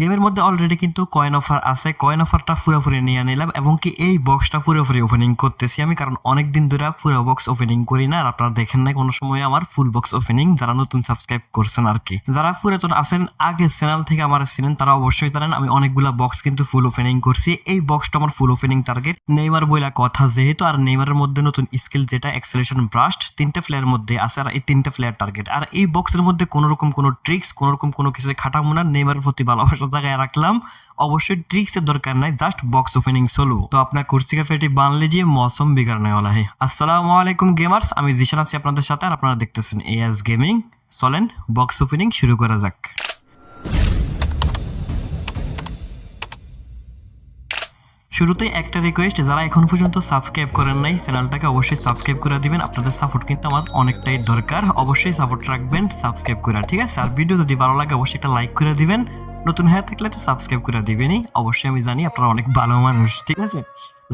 গেমের মধ্যে অলরেডি কিন্তু কয়েন অফার আছে। কয়েন অফারটা পুরোপুরি নিয়ে নিলাম এবং কি এই বক্সটা পুরোপুরি ওপেনিং করতেছি আমি। কারণ অনেক দিন ধরে পুরো বক্স ওপেনিং করি না আর আপনারা দেখেন না কোনো সময় আমার ফুল বক্স ওপেনিং যারা নতুন সাবস্ক্রাইব করছেন আর কি। যারা পুরাতন আছেন, আগে চ্যানেল থেকে আমার ছিলেন, তারা অবশ্যই জানেন আমি অনেকগুলা বক্স কিন্তু ফুল ওপেনিং করছি। এই বক্সটা আমার ফুল ওপেনিং টার্গেট নেইমার বইলা কথা যেহেতু, আর নেইমারের মধ্যে নতুন স্কিল যেটা এক্সেলেশন ব্রাস্ট তিনটা প্লেয়ার মধ্যে আছে আর এই তিনটা প্লেয়ার টার্গেট আর এই বক্সের মধ্যে কোনো রকম কোনো ট্রিক্স কোনো রকম কোনো কিছু খাটাবো না। নেইমারের প্রতি ভালোবাসার জায়গায় রাখলাম। অবশ্যই ট্রিক্সের দরকার নাই জাস্ট বক্স ওপেনিং সোলো তো আপনার কুর্সি ক্যাফেটি বানলে যে মৌসম বিগাড়নে ওলা হে আসসালামু আলাইকুম গেমার্স আমি জিশান আছি আপনাদের সাথে আর আপনারা দেখতেছেন এএস গেমিং চলেন বক্স ওপেনিং শুরু করা যাক। শুরুতে একটা রিকোয়েস্ট যারা এখন পর্যন্ত সাবস্ক্রাইব করেন নাই, চ্যানেলটাকে অবশ্যই সাবস্ক্রাইব করে দিবেন। আপনাদের সাপোর্ট কিন্তু আমার অনেকটাই দরকার। অবশ্যই সাপোর্ট রাখবেন সাবস্ক্রাইব করে। ঠিক আছে? আর ভিডিও যদি ভালো লাগে, অবশ্যই একটা লাইক করে দিবেন। নতুন হয়ে থাকলে তো সাবস্ক্রাইব করে দিবেনই। অবশ্যই আমি জানি আপনারা অনেক ভালো মানুষ, ঠিক আছে?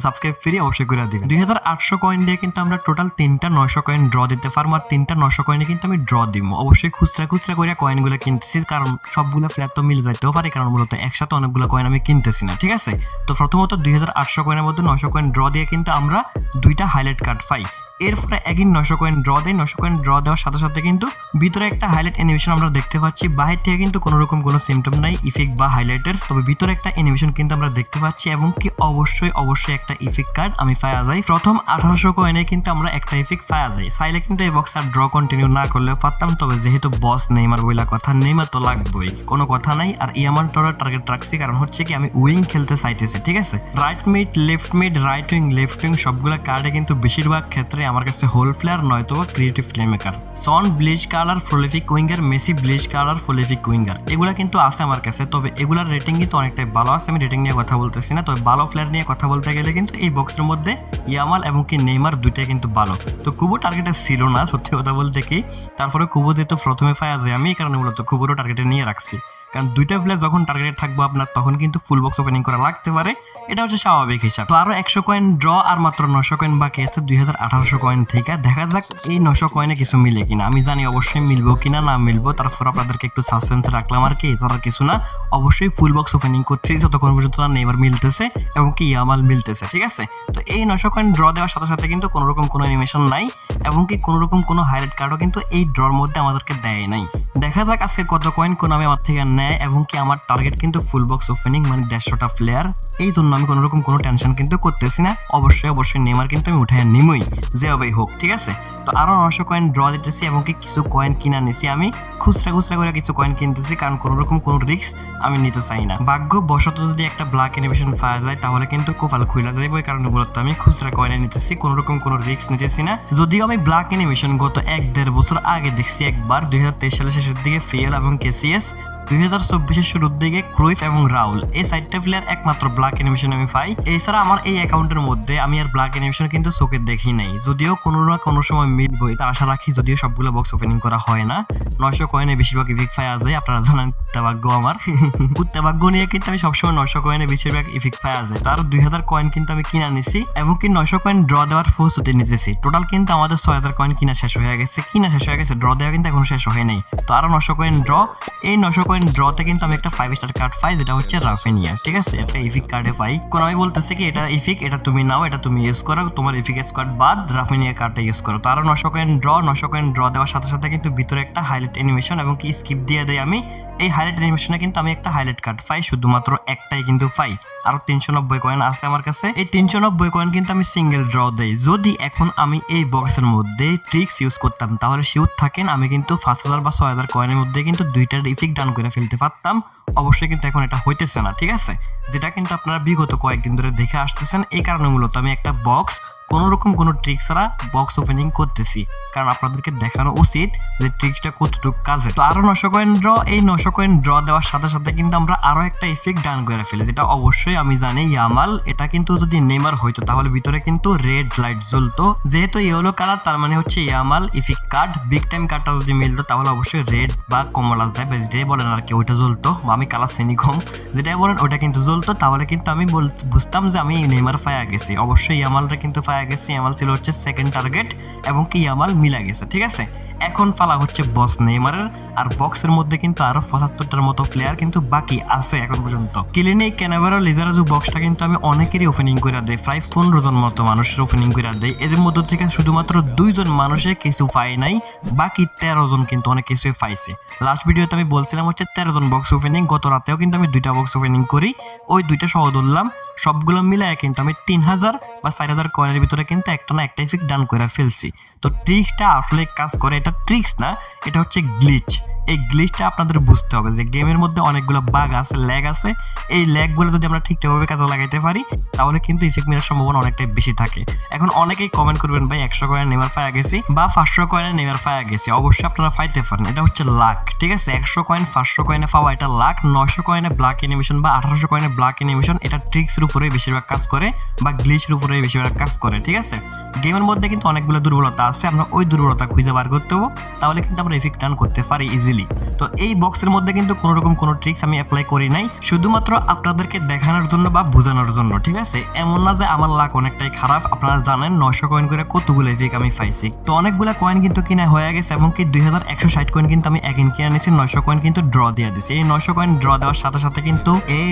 সাবস্ক্রাইব ফ্রি অবশ্যই করে দিবেন। দুই হাজার আটশো কয়েন দিয়ে কিন্তু আমরা টোটাল তিনটা নয়শো কয়েন ড্র দিতে পারব আর তিনটা নয়শো কয়েনে কিন্তু আমি ড্র দিব। অবশ্যই খুচরা খুচরা করে কয়েনগুলো কিনতেছি, কারণ সবগুলো ফ্ল্যাট তো মিলে যাইতেও পারে, কারণ মূলত একসাথে অনেকগুলো কয়েন আমি কিনতেছি না, ঠিক আছে? তো প্রথমত দুই হাজার আটশো কয়েনের মধ্যে নয়শো কয়েন ড্র দিয়ে কিন্তু আমরা দুইটা হাইলাইট কার্ড পাই। এরপরে একই নশো কয়েন ড্র দেয়। নশো কয়েন ড্র দেওয়ার সাথে সাথে কিন্তু ভিতরে একটা হাইলাইট অ্যানিমেশন আমরা দেখতে পাচ্ছি। বাহির থেকে কিন্তু কোনো রকম কোনো সিমটম নাই ইফেক্ট বা হাইলাইটের তবে ভিতরে একটা অ্যানিমেশন কিন্তু আমরা দেখতে পাচ্ছি এবং কি অবশ্যই অবশ্যই একটা ইফেক্ট কার্ড আমি পাওয়া যাই। প্রথম আঠারোশো কয়েনে কিন্তু আমরা একটা ইফেক্ট পাওয়া যাই। চাইলে কিন্তু এই বক্স আর ড্র কন্টিনিউ না করলেও পারতাম। তবে যেহেতু বস নেইমার বইলা কথা, নেইমার তো লাগবেই। কোনো কথা নাই। আর ইয়ামান টরের টার্গেট রাখছি। কারণ হচ্ছে কি, আমি উইং খেলতে চাইতেছি, ঠিক আছে? Right mid left mid right wing left wing সবগুলো কার্ডে কিন্তু বেশিরভাগ ক্ষেত্রে আমার কাছে হোল প্লেয়ার নয়তো creative playmaker Son bleach colour prolific winger Messi bleach colour prolific winger এগুলা কিন্তু আছে আমার কাছে, তবে এগুলার রেটিং কিন্তু অনেকটাই ভালো আছে, আমি রেটিং নিয়ে কথা বলতেছি না। তবে ভালো প্লেয়ার নিয়ে কথা বলতে গেলে কিন্তু এই বক্সের মধ্যে ইয়ামাল এবং কি নেইমার দুইটাই কিন্তু ভালো। তো কুবো টার্গেটে ছিল না, সত্যি কথা বলতে কি, তারপরে কুবো যেহেতু প্রথমে পাওয়া যায়, আমি এই কারণে মূলত কুবোরও টার্গেটে নিয়ে রাখছি। কারণ দুইটা প্লেয়ার যখন টার্গেটে থাকব আপনার, তখন কিন্তু ফুল বক্স ওপেনিং করা লাগতে পারে। এটা হচ্ছে স্বাভাবিক হিসাব। তো আরও একশো কয়েন ড্র আর মাত্র নশো কয়েন বাকি আছে, দুই হাজার আঠারোশো কয়েন থেকে। দেখা যাক এই নশো কয়েনে কিছু মিলে কিনা। আমি জানি অবশ্যই মিলবো কিনা, না মিলবো, তারপর আপনাদেরকে একটু সাসপেন্সে রাখলাম আর কি, এছাড়া কিছু না। অবশ্যই ফুল বক্স ওপেনিং করছি, যতক্ষণ পর্যন্ত না নেইমার মিলতেছে এবং কি ইয়ামাল মিলতেছে, ঠিক আছে? তো এই নশো কয়েন ড্র দেওয়ার সাথে সাথে কিন্তু কোনো রকম কোনো অ্যানিমেশন নাই এবং কি কোনো রকম কোনো হাইলাইট কার্ডও কিন্তু এই ড্রর মধ্যে আমাদেরকে দেয় নাই। দেখা যাক আজকে কত কয়েন কোন আমি আমার থেকে নেয় এবং কি আমার টার্গেট কিন্তু ফুল বক্স ওপেনিং মানে দেড়শোটা প্লেয়ার এই জন্য আমি কোনো রকম কোনো টেনশন কিন্তু করতেছি না। অবশ্যই অবশ্যই নেমার কিন্তু আমি উঠাই নিমই। যে হবেই হোক, ঠিক আছে? তো আরও নশো কয়েন ড্র দিতেছি এবং কি কিছু কয়েন কিনা নিছি আমি। খুচরা খুচরা করে কিছু কয়েন কিনতেছি, কারণ কোনো রকম কোনো রিস্ক আমি নিতে চাই না। ভাগ্য বশত যদি একটা ব্ল্যাক অ্যানিমেশন পাওয়া যায়, তাহলে কিন্তু কোপাল খুলে যাবে ওই কারণে মূলত আমি খুচরা কয়েনে নিতেছি, কোনো রকম কোনো রিস্ক নিতেছি না। যদিও আমি ব্ল্যাক এনিমেশন গত এক দেড় বছর আগে দেখছি একবার, দুই হাজার তেইশ সালের শেষের দিকে ফিএল এবং কেসিএস দুই চব্বিশের শুরুর দিকে ক্রুইফ এবং রাউল এই সাইডটা প্লেয়ার একমাত্র ব্ল্যাক অ্যানিমেশন আমি পাই। এছাড়া আমার এই অ্যাকাউন্টের মধ্যে আমি আর ব্ল্যাক অ্যানিমেশন কিন্তু চোখে দেখি নাই। যদিও কোনো না কোনো সময় মিলবো এটা আশা রাখি যদিও সবগুলো বক্স ওপেনিং করা হয় না। নয়শো কয়েনে বেশিরভাগ ইফিক পাওয়া যায় আপনারা জানেন কুত্তাভাগ্য আমার। কুত্তাভাগ্য নিয়ে কিন্তু আমি সবসময় নয়শো কয়েনে বেশিরভাগ ইফিক পাওয়া যায় তো দুই হাজার কয়েন কিন্তু আমি কিনা নিছি এবং কি নয়শো কয়েন ড্র দেওয়ার প্রস্তুতি নিতেছি। টোটাল কিন্তু আমাদের ছয় হাজার কয়েন কিনা শেষ হয়ে গেছে। কিনা শেষ হয়ে গেছে ড্র দেওয়া কিন্তু এখন শেষ হয় নাই। তো আরও নশো কয়েন ড্র এই নশো কয়েন ড্রতে কিন্তু আমি একটা ফাইভ স্টার কার্ড পাই, যেটা হচ্ছে রাফেনিয়া ঠিক আছে? একটা ইফিক কার্ডে পাই। কোন আমি বলতেছি কি, এটা ইফিক এটা তুমি নাও, এটা তুমি ইউজ করো। তোমার ইফিক স্কোয়াড বাদ রাফেনিয়া কার্ডটা ইউজ করো। তো আরও নশো কয়েন ড্র নশো কয়েন ড্র দেওয়ার সাথে সাথে কিন্তু ভিতরে একটা হাইলাইট অ্যানিমেশন এবং কি স্কিপ দিয়ে দেয় আমি। এই হাইলাইট অ্যানিমেশনে কিন্তু আমি একটা হাইলাইট কার্ড পাই, শুধুমাত্র একটাই কিন্তু পাই। আরও তিনশো নব্বই কয়েন আছে আমার কাছে। এই তিনশো নব্বই কয়েন কিন্তু আমি সিঙ্গেল ড্র দেই। যদি এখন আমি এই বক্সের মধ্যে ট্রিক্স ইউজ করতাম, তাহলে শিউর থাকেন, আমি কিন্তু পাঁচ হাজার বা ছয় হাজার কয়েনের মধ্যে কিন্তু দুইটার ইফেক্ট ডান করে ফেলতে পারতাম। অবশ্যই কিন্তু এখন এটা হইতেছে না, ঠিক আছে? যেটা কিন্তু আপনারা বিগত কয়েকদিন ধরে দেখে আসতেছেন, এই কারণে মূলত আমি একটা বক্স কোনো রকম কোনো ট্রিক ছাড়া বক্স ওপেনিং করতেছি। কারণ আপনাদেরকে দেখানো উচিত যে ট্রিক্সটা কতটুকু কাজে। তো আরও নশো কয়েন ড্র এই নশো কয়েন ড্র দেওয়ার সাথে সাথে কিন্তু আমরা আরও একটা ইফেক্ট ডান করে ফেলি, যেটা অবশ্যই আমি জানি, ইয়ামাল, এটা কিন্তু যদি নেমার হইতো, তাহলে ভিতরে কিন্তু রেড লাইট জ্বলতো। যেহেতু ইয়েলো কালার তার মানে হচ্ছে Yamal effect card big time কার্ডটা যদি মিলতো, তাহলে অবশ্যই রেড বা কমলা যায়, বা যেটাই বলেন আর কি, ওইটা জ্বলতো। বা আমি কালার চিনি কম, যেটাই বলেন ওটা কিন্তু জ্বলতো। তাহলে কিন্তু আমি বুঝতাম যে আমি নেইমার ফায়া গেছি। অবশ্যই ইয়ামালটা কিন্তু ফায়া গেছি ইয়ামাল ছিল হচ্ছে সেকেন্ড টার্গেট এবং কি ইয়ামাল মিলা গেছে ঠিক আছে? এখন ফালা হচ্ছে বস নেইমারের, আর বক্সের মধ্যে কিন্তু আরও পঁচাত্তরটার মতো প্লেয়ার কিন্তু বাকি আছে এখন পর্যন্ত। কিলিনে ক্যানাভারা লিজারাজু বক্সটা কিন্তু আমি অনেকেরই ওপেনিং করে দেয় প্রায় পনেরো জন মতো মানুষের ওপেনিং করে দেয় এর মধ্যে থেকে শুধুমাত্র দুইজন মানুষে কিছু পায় নাই, বাকি তেরো জন কিন্তু অনেক কিছুই পাইছে। লাস্ট ভিডিওতে আমি বলছিলাম হচ্ছে তেরো জন বক্স ওপেনিং গত রাতেও কিন্তু আমি দুইটা বক্স ওপেনিং করি, ওই দুইটা সহ ধরলাম, সবগুলো মিলায় কিন্তু আমি তিন হাজার বা চার হাজার কয়েনের ভিতরে কিন্তু একটা না একটা ইফেক্ট ডান করে ফেলছি। তো ট্রিক্সটা আসলে কাজ করে, এটা ট্রিক্স না, এটা হচ্ছে গ্লিচ এই গ্লিচটা আপনাদের বুঝতে হবে যে গেমের মধ্যে অনেকগুলো বাগ আছে ল্যাগ আছে। এই ল্যাগগুলো যদি আমরা ঠিকঠাকভাবে কাজে লাগাইতে পারি, তাহলে কিন্তু ইফেক্ট মেরার সম্ভাবনা অনেকটাই বেশি থাকে। এখন অনেকেই কমেন্ট করবেন, ভাই, একশো কয়েন নেমার ফায়া গেছি? বা, পাঁচশো কয়েনে নেমার ফায়া গেছি। অবশ্যই আপনারা ফাইতে পারেন। এটা হচ্ছে লাক ঠিক আছে? একশো কয়েন পাঁচশো কয়েনে পাওয়া এটা লাক নশো কয়েনে ব্ল্যাক এনিমেশন বা আঠারোশো কয়েনে ব্ল্যাক এনিমেশন এটা ট্রিক্সের উপরে বেশিরভাগ কাজ করে বা গ্লিচের উপরে বেশিরভাগ কাজ করে, ঠিক আছে? গেমের মধ্যে কিন্তু অনেকগুলো দুর্বলতা আছে, আমরা ওই দুর্বলতা খুঁজে বার করতে হব, তাহলে কিন্তু আমরা ইফেক্ট টার্ন করতে পারি ইজিলি তো এই বক্সের মধ্যে কিন্তু কোনো রকম কোনো ট্রিক্স আমি অ্যাপ্লাই করি নাই, শুধুমাত্র আপনাদেরকে দেখানোর জন্য বা বোঝানোর জন্য, ঠিক আছে? এমন না যে আমার লাক অনেকটাই খারাপ, আপনারা জানেন নয়শো কয়েন করে কতগুলো ইফেক্ট আমি পাইছি। তো অনেকগুলো কয়েন কিন্তু কিনা হয়ে গেছে, এবং কি দুই হাজার একশো ষাট কয়েন কিন্তু আমি একদিন কিনে নিয়েছি, নয়শো কয়েন কিন্তু ড্র দিয়ে দিছি। এই নয়শো কয়েন ড্র দেওয়ার সাথে সাথে কিন্তু এ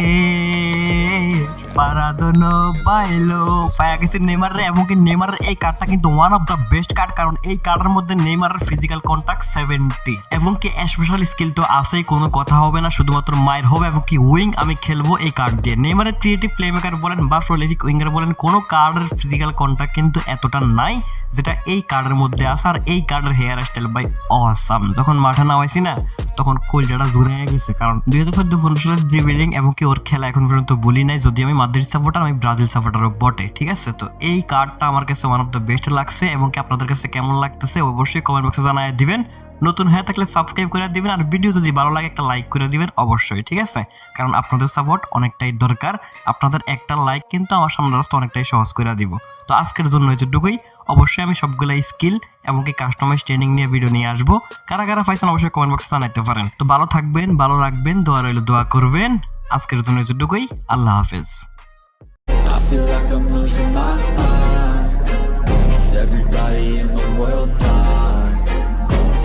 পারাদনো বাইলো পায়া গেছে নেইমারের এবং কি নেইমারের এই কার্ডটা কিন্তু one of the best card কারণ এই কার্ডের মধ্যে নেইমারের ফিজিক্যাল কন্ট্যাক্ট সেভেন্টি এবং কি স্পেশাল স্কিল তো আছেই, কোনো কথা হবে না, শুধুমাত্র মায়ের হবে এবং কি উইং আমি খেলব এই কার্ড দিয়ে। নেইমারের ক্রিয়েটিভ প্লেমেকার বলেন বা প্রলিফিক উইঙ্গার বলেন, কোনো কার্ডের ফিজিক্যাল কন্ট্যাক্ট কিন্তু এতটা নাই। যেটা এই কার্ডের মধ্যে আছে আর এই কার্ডের হেয়ার স্টাইল বাই অসাম যখন মাঠে নামাইছি না, তখন কলজাটা জুড়ে গেছে। কারণ দুই হাজার চোদ্দ পনেরো সালের ড্রিবিলিং এবং কি ওর খেলা এখন পর্যন্ত বলি নাই। যদি আমি মাদ্রিদ সাপোর্টার আমি ব্রাজিল সাপোর্টারও বটে, ঠিক আছে? তো এই কার্ডটা আমার কাছে ওয়ান অফ দ্য বেস্ট লাগছে এবং কি আপনাদের কাছে কেমন লাগতেছে অবশ্যই কমেন্ট বক্সে জানায় দিবেন। নতুন হয়ে থাকলে সাবস্ক্রাইব করে দিবেন আর ভিডিও যদি ভালো লাগে একটা লাইক করে দিবেন অবশ্যই, ঠিক আছে? কারণ আপনাদের সাপোর্ট অনেকটাই দরকার। আপনাদের একটা লাইক কিন্তু আমার সামনে রাস্তা অনেকটাই সহজ করে দিব। তো আজকের জন্য এতটুকুই। অবশ্যই আমি সবগুলো স্কিল এবং কি কাস্টমাইজ ট্রেনিং নিয়ে ভিডিও নিয়ে আসব। কারা কারা পাইছেন অবশ্যই কমেন্ট বক্সে জানাতে পারেন। তো ভালো থাকবেন, ভালো রাখবেন, দোয়া রইল, দোয়া করবেন। আজকের জন্য এতটুকুই। আল্লাহ হাফেজ। Everybody in the world?